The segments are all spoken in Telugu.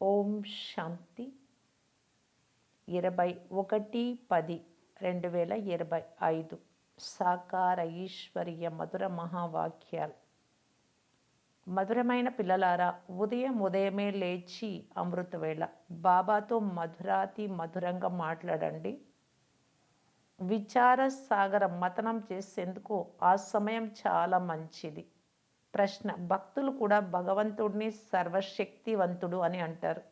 ఓం శాంతి. ఇరవై ఒకటి పది రెండు వేల ఇరవై ఐదు. సాకార ఈశ్వరీయ మధుర మహావాక్యాలు. మధురమైన పిల్లలారా ఉదయం ఉదయమే లేచి అమృతవేళ. బాబాతో మధురాతి మధురంగా మాట్లాడండి. విచార సాగర మతనం చేసేందుకు ఆ సమయం చాలా మంచిది. ప్రశ్న. భక్తులు కూడా భగవంతుడిని సర్వశక్తివంతుడు అని అంటారు.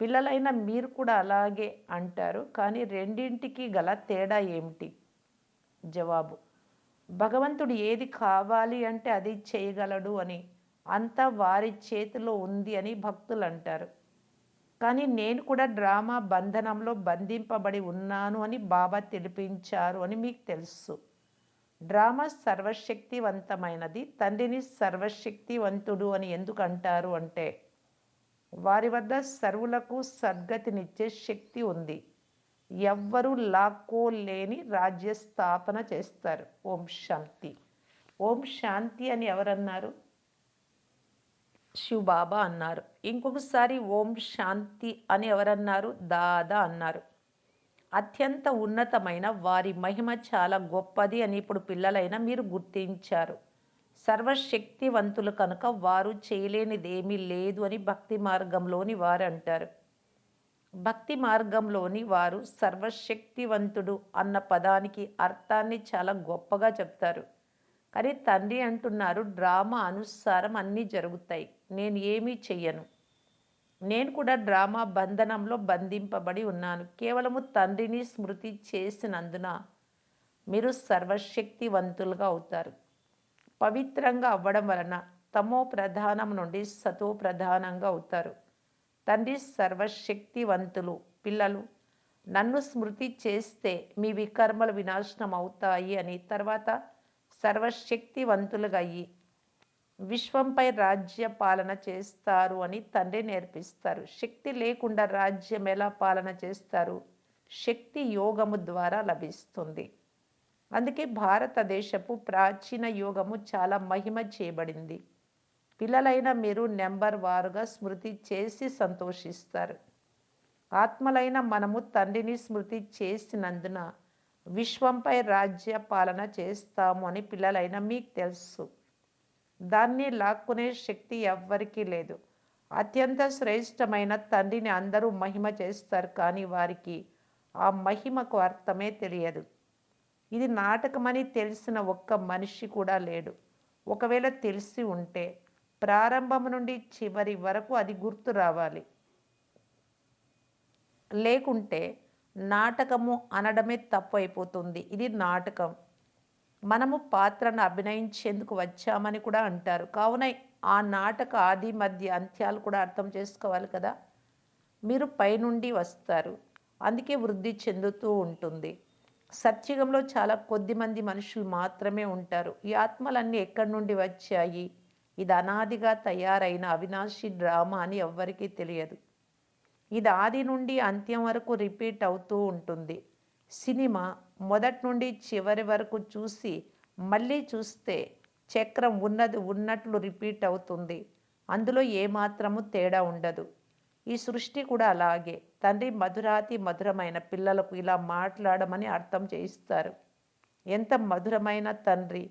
పిల్లలైన మీరు కూడా అలాగే అంటారు. కానీ రెండింటికి గల తేడా ఏమిటి? జవాబు. భగవంతుడు ఏది కావాలి అంటే అది చేయగలడు అని. అంతా వారి చేతిలో ఉంది అని భక్తులు అంటారు. కానీ నేను కూడా డ్రామా బంధనంలో బంధింపబడి ఉన్నాను అని బాబా తెలిపించారు అని మీకు తెలుసు. డ్రామా సర్వశక్తివంతమైనది. తండ్రిని సర్వశక్తివంతుడు అని ఎందుకు అంటారు అంటే వారి వద్ద సర్వులకు సద్గతినిచ్చే శక్తి ఉంది. ఎవ్వరూ లాక్కోలేని రాజ్య స్థాపన చేస్తారు. ఓం శాంతి. ఓం శాంతి అని ఎవరన్నారు? శివబాబా అన్నారు. ఇంకొకసారి ఓం శాంతి అని ఎవరన్నారు? దాదా అన్నారు. అత్యంత ఉన్నతమైన వారి మహిమ చాలా గొప్పది అని ఇప్పుడు పిల్లలైన మీరు గుర్తించారు. సర్వశక్తివంతులు కనుక వారు చేయలేనిదేమీ లేదు అని భక్తి మార్గంలోని వారు అంటారు. భక్తి మార్గంలోని వారు సర్వశక్తివంతుడు అన్న పదానికి అర్థాన్ని చాలా గొప్పగా చెప్తారు. కానీ తండ్రి అంటున్నారు డ్రామా అనుసారం అన్నీ జరుగుతాయి. నేను ఏమీ చెయ్యను. నేను కూడా డ్రామా బంధనంలో బంధింపబడి ఉన్నాను. కేవలము తండ్రిని స్మృతి చేసినందున మీరు సర్వశక్తివంతులుగా అవుతారు. పవిత్రంగా అవ్వడం వలన తమో ప్రధానం నుండి సతో ప్రధానంగా అవుతారు. తండ్రి సర్వశక్తివంతులు. పిల్లలు నన్ను స్మృతి చేస్తే మీ వికర్మలు వినాశనం అవుతాయి అని తర్వాత సర్వశక్తివంతులుగా అయ్యి విశ్వంపై రాజ్య పాలన చేస్తారు అని తండ్రి నేర్పిస్తారు. శక్తి లేకుండా రాజ్యం ఎలా పాలన చేస్తారు? శక్తి యోగము ద్వారా లభిస్తుంది. అందుకే భారతదేశపు ప్రాచీన యోగము చాలా మహిమ చేయబడింది. పిల్లలైన మీరు నెంబర్ వారుగా స్మృతి చేసి సంతోషిస్తారు. ఆత్మలైన మనము తండ్రిని స్మృతి చేసినందున విశ్వంపై రాజ్య పాలన చేస్తాము అని పిల్లలైన మీకు తెలుసు. దాన్ని లాక్కునే శక్తి ఎవ్వరికీ లేదు. అత్యంత శ్రేష్టమైన తండ్రిని అందరూ మహిమ చేస్తారు కానీ వారికి ఆ మహిమకు అర్థమే తెలియదు. ఇది నాటకమని తెలిసిన ఒక్క మనిషి కూడా లేడు. ఒకవేళ తెలిసి ఉంటే ప్రారంభం నుండి చివరి వరకు అది గుర్తు రావాలి. లేకుంటే నాటకము అనడమే తప్పు అయిపోతుంది. ఇది నాటకం. మనము పాత్రను అభినయించేందుకు వచ్చామని కూడా అంటారు. కావున ఆ నాటక ఆది మధ్య అంత్యాలు కూడా అర్థం చేసుకోవాలి కదా. మీరు పైనుండి వస్తారు. అందుకే వృద్ధి చెందుతూ ఉంటుంది. సత్యుగంలో చాలా కొద్ది మంది మనుషులు మాత్రమే ఉంటారు. ఈ ఆత్మలన్నీ ఎక్కడి నుండి వచ్చాయి? ఇది అనాదిగా తయారైన అవినాశి డ్రామా అని ఎవ్వరికీ తెలియదు. ఇది ఆది నుండి అంత్యం వరకు రిపీట్ అవుతూ ఉంటుంది. సినిమా మొదటి నుండి చివరి వరకు చూసి మళ్ళీ చూస్తే చక్రం ఉన్నది ఉన్నట్లు రిపీట్ అవుతుంది. అందులో ఏమాత్రము తేడా ఉండదు. ఈ సృష్టి కూడా అలాగే. తండ్రి మధురాతి మధురమైన పిల్లలకు ఇలా మాట్లాడమని అర్థం చేయిస్తారు. ఎంత మధురమైన తండ్రి!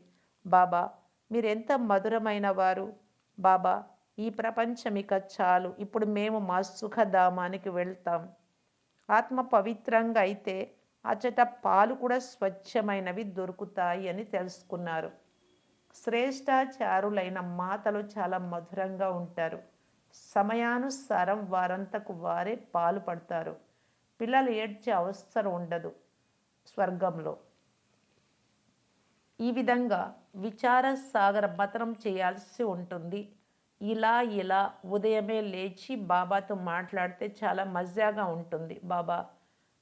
బాబా మీరెంత మధురమైన వారు! బాబా ఈ ప్రపంచం ఇక చాలు. ఇప్పుడు మేము మా సుఖధామానికి వెళ్తాం. ఆత్మ పవిత్రంగా అయితే అచట పాలు కూడా స్వచ్ఛమైనవి దొరుకుతాయి అని తెలుసుకున్నారు. శ్రేష్టాచారులైన మాతలు చాలా మధురంగా ఉంటారు. సమయానుసారం వారంతకు వారే పాలు పడతారు. పిల్లలు ఏడ్చే అవసరం ఉండదు స్వర్గంలో. ఈ విధంగా విచార సాగర మతనం చేయాల్సి ఉంటుంది. ఇలా ఇలా ఉదయమే లేచి బాబాతో మాట్లాడితే చాలా మజాగా ఉంటుంది బాబా.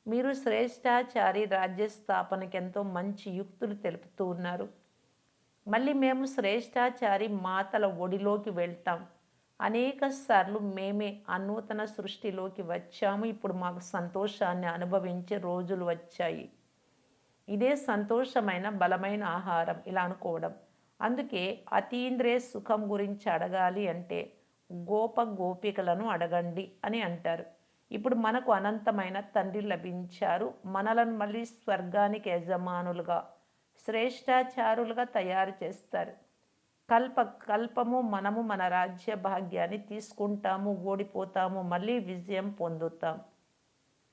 మీరు శ్రేష్టాచారి రాజ్య స్థాపనకి ఎంతో మంచి యుక్తులు తెలుపుతూ ఉన్నారు. మళ్ళీ మేము శ్రేష్టాచారి మాతల ఒడిలోకి వెళ్తాం. అనేక సార్లు మేమే అనూతన సృష్టిలోకి వచ్చాము. ఇప్పుడు మాకు సంతోషాన్ని అనుభవించే రోజులు వచ్చాయి. ఇదే సంతోషమైన బలమైన ఆహారం ఇలా అనుకోవడం. అందుకే అతీంద్రియ సుఖం గురించి అడగాలి అంటే గోప గోపికలను అడగండి అని అంటారు. ఇప్పుడు మనకు అనంతమైన తండ్రి లభించారు. మనలను మళ్ళీ స్వర్గానికి యజమానులుగా శ్రేష్టాచారులుగా తయారు చేస్తారు. కల్ప కల్పము మనము మన రాజ్య భాగ్యాన్ని తీసుకుంటాము ఓడిపోతాము మళ్ళీ విజయం పొందుతాం.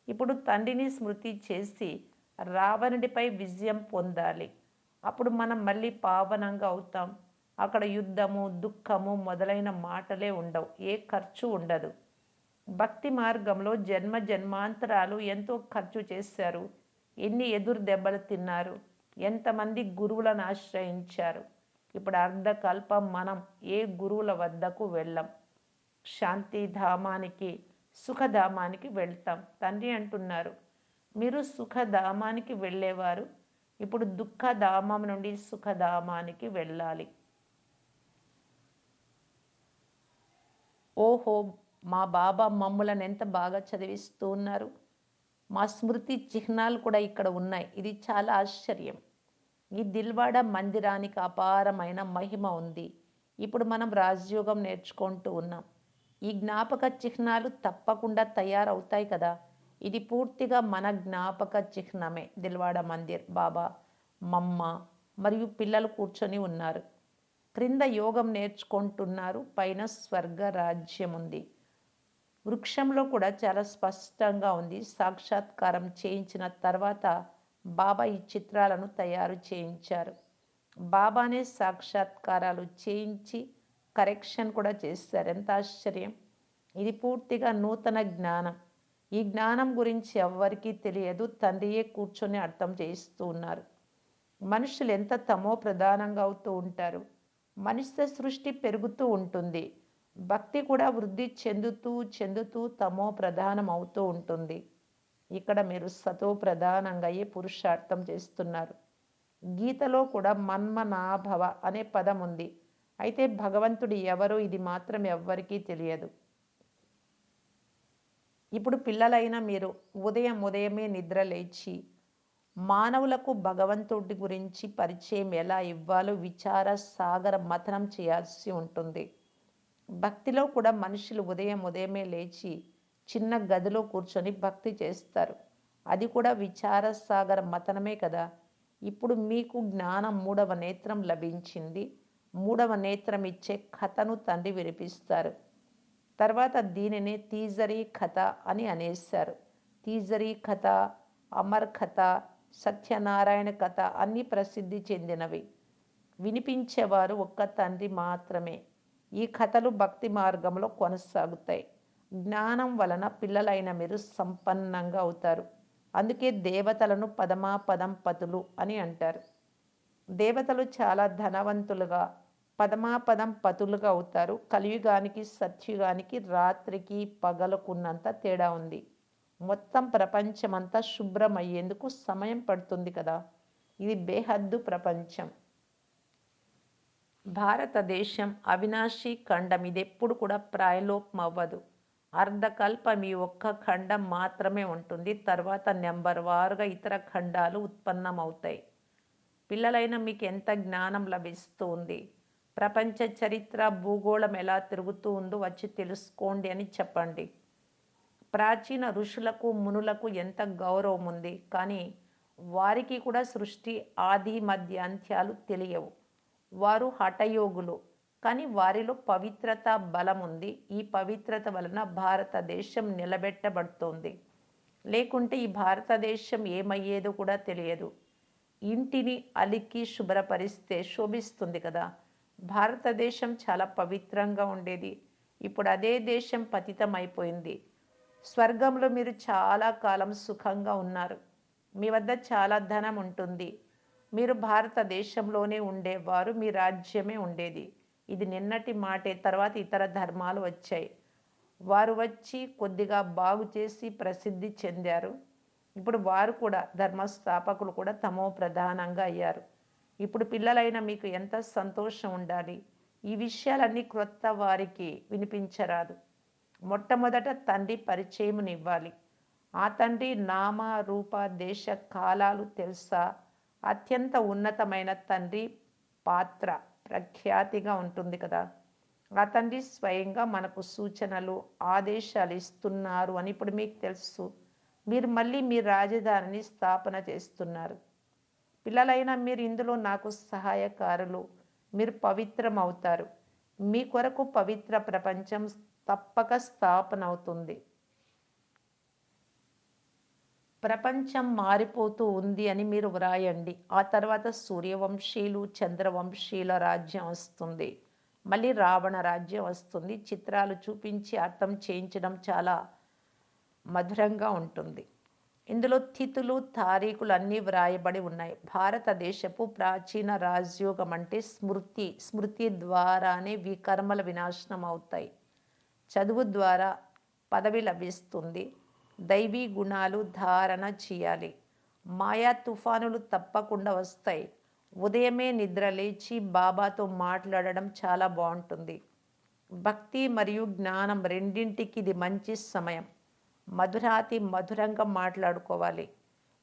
ఇప్పుడు తండ్రిని స్మృతి చేసి రావణుడిపై విజయం పొందాలి. అప్పుడు మనం మళ్ళీ పావనంగా అవుతాం. అక్కడ యుద్ధము దుఃఖము మొదలైన మాటలే ఉండవు. ఏ ఖర్చు ఉండదు. భక్తి మార్గంలో జన్మ జన్మాంతరాలు ఎంతో ఖర్చు చేశారు. ఎన్ని ఎదురు దెబ్బలు తిన్నారు. ఎంతమంది గురువులను ఆశ్రయించారు. ఇప్పుడు అర్ధకల్పం మనం ఏ గురువుల వద్దకు వెళ్ళం. శాంతిధామానికి సుఖధామానికి వెళ్తాం. తండ్రి అంటున్నారు మీరు సుఖధామానికి వెళ్ళేవారు. ఇప్పుడు దుఃఖధామం నుండి సుఖధామానికి వెళ్ళాలి. ఓహో మా బాబా మమ్ములను ఎంత బాగా చదివిస్తూ ఉన్నారు? మా స్మృతి చిహ్నాలు కూడా ఇక్కడ ఉన్నాయి. ఇది చాలా ఆశ్చర్యం. ఈ దిల్వాడ మందిరానికి అపారమైన మహిమ ఉంది. ఇప్పుడు మనం రాజయోగం నేర్చుకుంటూ ఉన్నాం. ఈ జ్ఞాపక చిహ్నాలు తప్పకుండా తయారవుతాయి కదా? ఇది పూర్తిగా మన జ్ఞాపక చిహ్నమే. దిల్వాడ మందిర్ బాబా మమ్మ మరియు పిల్లలు కూర్చొని ఉన్నారు. క్రింద యోగం నేర్చుకుంటున్నారు. పైన స్వర్గ రాజ్యం ఉంది. వృక్షంలో కూడా చాలా స్పష్టంగా ఉంది. సాక్షాత్కారం చేయించిన తర్వాత బాబా ఈ చిత్రాలను తయారు చేయించారు. బాబానే సాక్షాత్కారాలు చేయించి కరెక్షన్ కూడా చేస్తారు. ఎంత ఆశ్చర్యం! ఇది పూర్తిగా నూతన జ్ఞానం. ఈ జ్ఞానం గురించి ఎవ్వరికీ తెలియదు. తండ్రియే కూర్చొని అర్థం చేయిస్తూ ఉన్నారు. మనుషులు ఎంత తమో ప్రధానంగా అవుతూ ఉంటారు. మనిషి సృష్టి పెరుగుతూ ఉంటుంది. భక్తి కూడా వృద్ధి చెందుతూ చెందుతూ తమో ప్రధానం అవుతూ ఉంటుంది. ఇక్కడ మీరు సతో ప్రధానంగా అయ్యే పురుషార్థం చేస్తున్నారు. గీతలో కూడా మన్మనాభవ అనే పదం ఉంది. అయితే భగవంతుడు ఎవరో ఇది మాత్రం ఎవ్వరికీ తెలియదు. ఇప్పుడు పిల్లలైన మీరు ఉదయం ఉదయమే నిద్ర లేచి మానవులకు భగవంతుడి గురించి పరిచయం ఎలా ఇవ్వాలో విచార సాగర మథనం చేయాల్సి ఉంటుంది. భక్తిలో కూడా మనుషులు ఉదయం ఉదయమే లేచి చిన్న గదిలో కూర్చొని భక్తి చేస్తారు. అది కూడా విచార సాగర మతనమే కదా. ఇప్పుడు మీకు జ్ఞానం మూడవ నేత్రం లభించింది. మూడవ నేత్రం ఇచ్చే కథను తండ్రి వినిపిస్తారు. తర్వాత దీనిని తీజరీ కథ అని అనేశారు. తీజరీ కథ అమర్ కథ సత్యనారాయణ కథ అన్ని ప్రసిద్ధి చెందినవి. వినిపించేవారు ఒక్క తండ్రి మాత్రమే. ఈ కథలు భక్తి మార్గంలో కొనసాగుతాయి. జ్ఞానం వలన పిల్లలైన మీరు సంపన్నంగా అవుతారు. అందుకే దేవతలను పదమాపదం పతులు అని అంటారు. దేవతలు చాలా ధనవంతులుగా పదమాపదం పతులుగా అవుతారు. కలియుగానికి సత్యుగానికి రాత్రికి పగలకున్నంత తేడా ఉంది. మొత్తం ప్రపంచమంతా శుభ్రమయ్యేందుకు సమయం పడుతుంది కదా. ఇది బేహద్దు ప్రపంచం. భారతదేశం అవినాశి ఖండం ఇది ఎప్పుడు కూడా ప్రాయలోపమవ్వదు అర్ధకల్పం ఈ ఒక్క ఖండం మాత్రమే ఉంటుంది. తర్వాత నెంబర్ వారుగా ఇతర ఖండాలు ఉత్పన్నమవుతాయి. పిల్లలైన మీకు ఎంత జ్ఞానం లభిస్తుంది? ప్రపంచ చరిత్ర భూగోళం ఎలా తిరుగుతూ ఉందో వచ్చి తెలుసుకోండి అని చెప్పండి. ప్రాచీన ఋషులకు మునులకు ఎంత గౌరవం ఉంది కానీ వారికి కూడా సృష్టి ఆది మధ్య అంత్యాలు తెలియవు. వారు హఠయోగులు. కానీ వారిలో పవిత్రత బలం ఉంది. ఈ పవిత్రత వలన భారతదేశం నిలబెట్టబడుతోంది. లేకుంటే ఈ భారతదేశం ఏమయ్యేదో కూడా తెలియదు. ఇంటిని అలికి శుభ్రపరిస్తే శోభిస్తుంది కదా. భారతదేశం చాలా పవిత్రంగా ఉండేది. ఇప్పుడు అదే దేశం పతితం అయిపోయింది స్వర్గంలో మీరు చాలా కాలం సుఖంగా ఉన్నారు. మీ వద్ద చాలా ధనం ఉంటుంది. మీరు భారతదేశంలోనే ఉండేవారు మీ రాజ్యమే ఉండేది. ఇది నిన్నటి మాటే తర్వాత ఇతర ధర్మాలు వచ్చాయి. వారు వచ్చి కొద్దిగా బాగు చేసి ప్రసిద్ధి చెందారు. ఇప్పుడు వారు కూడా ధర్మస్థాపకులు కూడా తమో ప్రధానంగా అయ్యారు. ఇప్పుడు పిల్లలైన మీకు ఎంత సంతోషం ఉండాలి? ఈ విషయాలన్నీ క్రొత్త వారికి వినిపించరాదు. మొట్టమొదట తండ్రి పరిచయమునివ్వాలి. ఆ తండ్రి నామ రూప దేశ కాలాలు తెలుసా? అత్యంత ఉన్నతమైన తండ్రి పాత్ర ప్రఖ్యాతిగా ఉంటుంది కదా. ఆ తండ్రి స్వయంగా మనకు సూచనలు ఆదేశాలు ఇస్తున్నారు అని ఇప్పుడు మీకు తెలుసు. మీరు మళ్ళీ మీ రాజధానిని స్థాపన చేస్తున్నారు. పిల్లలైన మీరు ఇందులో నాకు సహాయకారులు. మీరు పవిత్రం అవుతారు మీ కొరకు పవిత్ర ప్రపంచం తప్పక స్థాపన అవుతుంది. ప్రపంచం మారిపోతూ ఉంది అని మీరు వ్రాయండి. ఆ తర్వాత సూర్యవంశీలు చంద్రవంశీల రాజ్యం వస్తుంది. మళ్ళీ రావణ రాజ్యం వస్తుంది. చిత్రాలు చూపించి అర్థం చేయించడం చాలా మధురంగా ఉంటుంది. ఇందులో తిథులు తారీఖులు అన్నీ వ్రాయబడి ఉన్నాయి. భారతదేశపు ప్రాచీన రాజయోగం అంటే స్మృతి స్మృతి ద్వారానే వికర్మల వినాశనం అవుతాయి. చదువు ద్వారా పదవి లభిస్తుంది. దైవీ గుణాలు ధారణ చేయాలి. మాయా తుఫానులు తప్పకుండా వస్తాయి. ఉదయమే నిద్ర లేచి బాబాతో మాట్లాడడం చాలా బాగుంటుంది. భక్తి మరియు జ్ఞానం రెండింటికి ఇది మంచి సమయం. మధురాతి మధురంగా మాట్లాడుకోవాలి.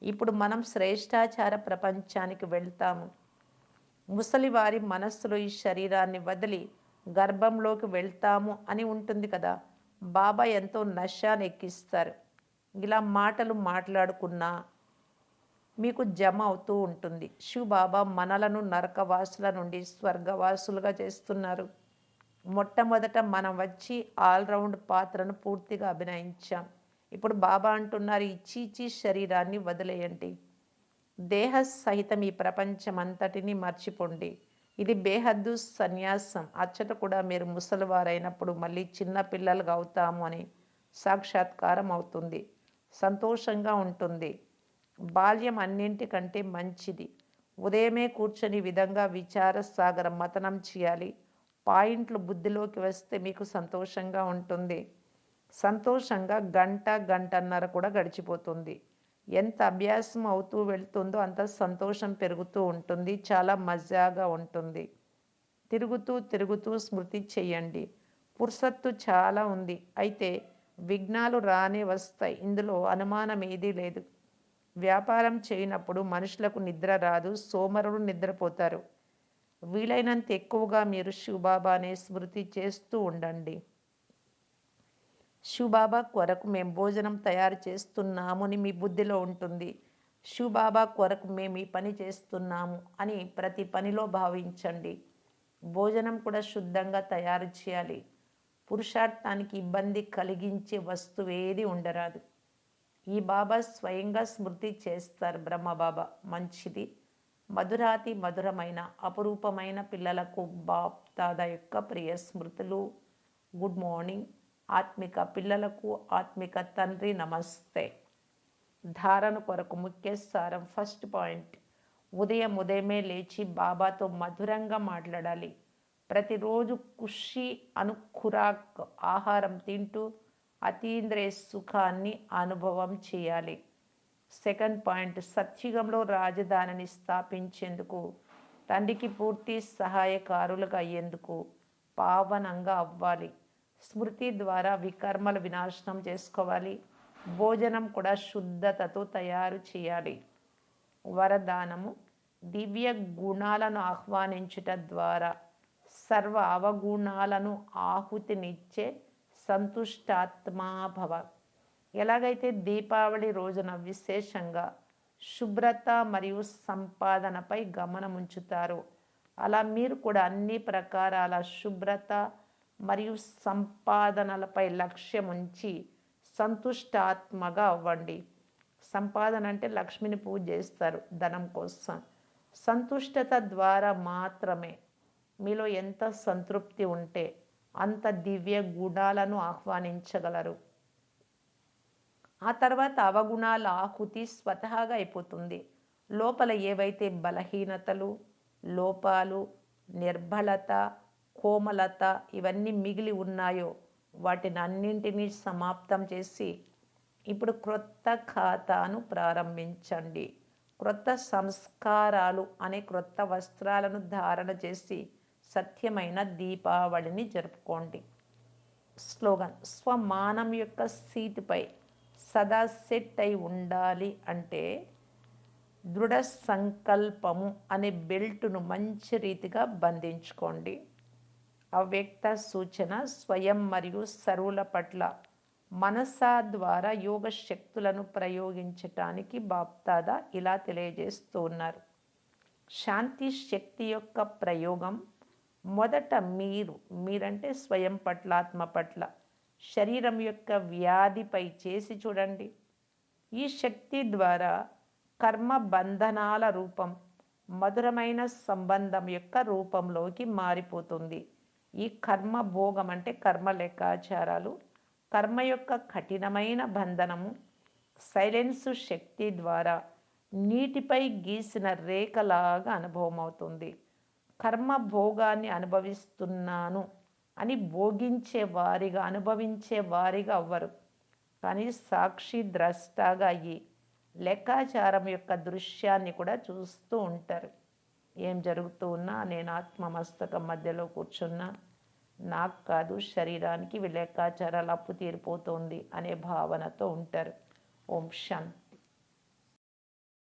ఇప్పుడు మనం శ్రేష్టాచార ప్రపంచానికి వెళ్తాము. ముసలివారి మనస్సులో ఈ శరీరాన్ని వదిలి గర్భంలోకి వెళ్తాము అని ఉంటుంది కదా. బాబా ఎంతో నశాన్ని ఎక్కిస్తారు. ఇలా మాటలు మాట్లాడుకున్నా మీకు జమ అవుతూ ఉంటుంది. శివబాబా మనలను నరకవాసుల నుండి స్వర్గవాసులుగా చేస్తున్నారు. మొట్టమొదట మనం వచ్చి ఆల్రౌండ్ పాత్రను పూర్తిగా అభినయించాం. ఇప్పుడు బాబా అంటున్నారు ఈ చీచీ శరీరాన్ని వదిలేయండి. దేహ సహితం ఈ ప్రపంచం అంతటిని మర్చిపోండి. ఇది బేహద్దు సన్యాసం. అచ్చట కూడా మీరు ముసలివారైనప్పుడు మళ్ళీ చిన్న పిల్లలుగా అవుతాము అని సాక్షాత్కారం అవుతుంది. సంతోషంగా ఉంటుంది. బాల్యం అన్నింటికంటే మంచిది. ఉదయమే కూర్చొని విధంగా విచార సాగర మతనం చేయాలి. పాయింట్లు బుద్ధిలోకి వస్తే మీకు సంతోషంగా ఉంటుంది. సంతోషంగా గంట గంటన్నర కూడా గడిచిపోతుంది. ఎంత అభ్యాసం అవుతూ వెళ్తుందో అంత సంతోషం పెరుగుతూ ఉంటుంది. చాలా మజాగా ఉంటుంది. తిరుగుతూ తిరుగుతూ స్మృతి చేయండి. పుర్సత్తు చాలా ఉంది. అయితే విఘ్నాలు రానే వస్తాయి. ఇందులో అనుమానం ఏదీ లేదు. వ్యాపారం చేయనప్పుడు మనుషులకు నిద్ర రాదు సోమరులు నిద్రపోతారు. వీలైనంత ఎక్కువగా మీరు శివబాబానే స్మృతి చేస్తూ ఉండండి. శివబాబా కొరకు మేము భోజనం తయారు చేస్తున్నాము అని మీ బుద్ధిలో ఉంటుంది. శివబాబా కొరకు మేము ఈ పని చేస్తున్నాము అని ప్రతి పనిలో భావించండి. భోజనం కూడా శుద్ధంగా తయారు చేయాలి. పురుషార్థానికి ఇబ్బంది కలిగించే వస్తువేది ఉండరాదు. ఈ బాబా స్వయంగా స్మృతి చేస్తారు బ్రహ్మబాబా. మంచిది మధురాతి మధురమైన అపురూపమైన పిల్లలకు బాప్ దాదా యొక్క ప్రియ స్మృతులు. Good morning. ఆత్మిక పిల్లలకు ఆత్మిక తండ్రి నమస్తే. ధారణ కొరకు ముఖ్య సారం ఫస్ట్ పాయింట్. ఉదయం ఉదయమే లేచి బాబాతో మధురంగా మాట్లాడాలి. ప్రతిరోజు ఖుషి అను ఖురాక్ ఆహారం తింటూ అతీంద్రియ సుఖాన్ని అనుభవం చేయాలి. సెకండ్ పాయింట్ సత్యుగంలో రాజధానిని స్థాపించేందుకు తండ్రికి పూర్తి సహాయకారులుగా అయ్యేందుకు పావనంగా అవ్వాలి. స్మృతి ద్వారా వికర్మల వినాశనం చేసుకోవాలి. భోజనం కూడా శుద్ధతతో తయారు చేయాలి. వరదానము దివ్య గుణాలను ఆహ్వానించుట ద్వారా సర్వ అవగుణాలను ఆహుతినిచ్చే సంతుష్టాత్మాభవ. ఎలాగైతే దీపావళి రోజున విశేషంగా శుభ్రత మరియు సంపాదనపై గమనం అలా మీరు కూడా అన్ని ప్రకారాల శుభ్రత మరియు సంపాదనలపై లక్ష్యం ఉంచి సంతుష్టాత్మగా అవ్వండి. సంపాదన అంటే లక్ష్మిని పూజ చేస్తారు ధనం కోసం. సంతుష్టత ద్వారా మాత్రమే మీలో ఎంత సంతృప్తి ఉంటే అంత దివ్య గుణాలను ఆహ్వానించగలరు. ఆ తర్వాత అవగుణాల ఆహుతి స్వతహాగా అయిపోతుంది. లోపల ఏవైతే బలహీనతలు లోపాలు నిర్బలత కోమలత ఇవన్నీ మిగిలి ఉన్నాయో వాటిని అన్నింటినీ సమాప్తం చేసి ఇప్పుడు క్రొత్త ఖాతాను ప్రారంభించండి. క్రొత్త సంస్కారాలు అనే క్రొత్త వస్త్రాలను ధారణ చేసి సత్యమైన దీపావళిని జరుపుకోండి. స్లోగన్ స్వమానం యొక్క సీటుపై సదా సెట్ అయి ఉండాలి అంటే దృఢ సంకల్పము అనే బెల్టును మంచి రీతిగా బంధించుకోండి. అవ్యక్త సూచన స్వయం మరియు సరువుల పట్ల మనసా ద్వారా యోగ శక్తులను ప్రయోగించటానికి బాప్తాదా ఇలా తెలియజేస్తూ ఉన్నారు. శాంతి శక్తి యొక్క ప్రయోగం మొదట మీరు మీరంటే స్వయం పట్ల ఆత్మ పట్ల. శరీరం యొక్క వ్యాధిపై చేసి చూడండి. ఈ శక్తి ద్వారా కర్మ బంధనాల రూపం మధురమైన సంబంధం యొక్క రూపంలోకి మారిపోతుంది. ఈ కర్మ భోగం అంటే కర్మ లెక్కాచారాలు కర్మ యొక్క కఠినమైన బంధనము సైలెన్సు శక్తి ద్వారా నీటిపై గీసిన రేఖలాగా అనుభవం అవుతుంది కర్మ భోగాన్ని అనుభవిస్తున్నాను అని భోగించే వారిగా అనుభవించే వారిగా అవ్వరు. కానీ సాక్షి ద్రష్టగా అయ్యి లెక్కాచారం యొక్క దృశ్యాన్ని కూడా చూస్తూ ఉంటారు. ఏం జరుగుతూ ఉన్నా నేను ఆత్మ మస్తకం మధ్యలో కూర్చున్నా నాకు కాదు శరీరానికి లెక్కాచారాలు అప్పు తీరిపోతుంది అనే భావనతో ఉంటారు. ఓం శాంతి.